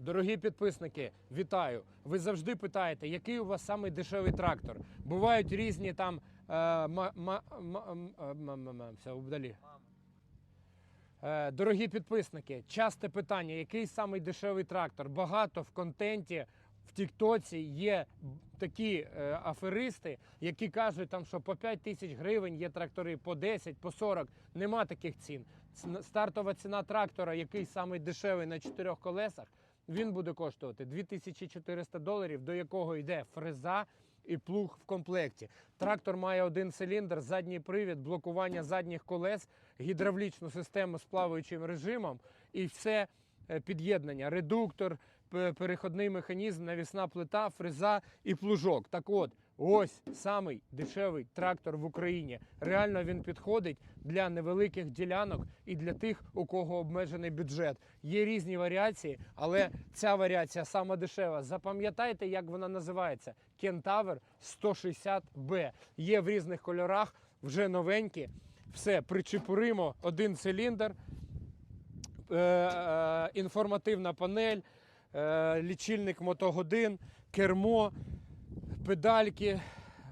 Дорогі підписники, вітаю! Ви завжди питаєте, який у вас самий дешевий трактор? Бувають різні там. Е, е, все. Е, Дорогі підписники, часте питання, який самий дешевий трактор? Багато в контенті в Тіктоці є такі е, аферисти, які кажуть, там, що по 5 тисяч гривень є трактори, по 10, по 40. Нема таких цін. Стартова ціна трактора, який самий дешевий на чотирьох колесах, він буде коштувати 2400 доларів, до якого йде фреза і плуг в комплекті. Трактор має один циліндр, задній привід, блокування задніх колес, гідравлічну систему з плаваючим режимом і все е, під'єднання, редуктор, переходний механізм, навісна плита, фреза і плужок. Так от, ось самий дешевий трактор в Україні. Реально він підходить для невеликих ділянок і для тих, у кого обмежений бюджет. Є різні варіації, але ця варіація сама дешева. Запам'ятайте, як вона називається: Кентавр 160B. Є в різних кольорах, вже новенькі. Все, причепуримо один циліндр е, е, інформативна панель, е, лічильник мотогодин, кермо, педальки.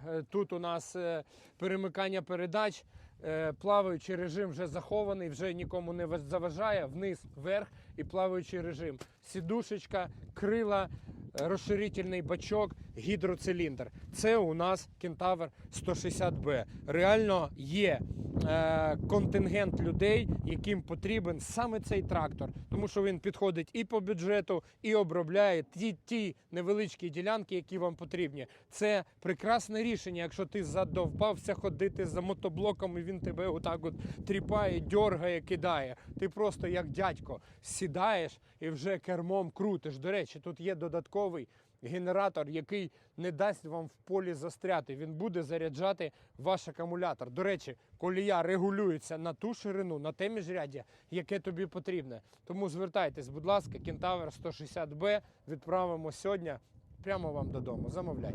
Е, Тут у нас е, перемикання передач, е, плаваючий режим вже захований, вже нікому не заважає. Вниз, вверх і плаваючий режим. Сідушечка, крила, розширительний бачок, гідроциліндр. Це у нас Кентавр 160Б. Реально є е, контингент людей, яким потрібен саме цей трактор, тому що він підходить і по бюджету, і обробляє ті, ті невеличкі ділянки, які вам потрібні. Це прекрасне рішення, якщо ти задовбався ходити за мотоблоком, і він тебе отак от тріпає, дьоргає, кидає. Ти просто як дядько сідаєш і вже кермом крутиш. До речі, тут є додатковий генератор, який не дасть вам в полі застряти. Він буде заряджати ваш акумулятор. До речі, колія регулюється на ту ширину, на те міжряддя, яке тобі потрібне. Тому звертайтесь, будь ласка, Кентавер 160Б відправимо сьогодні прямо вам додому. Замовляй.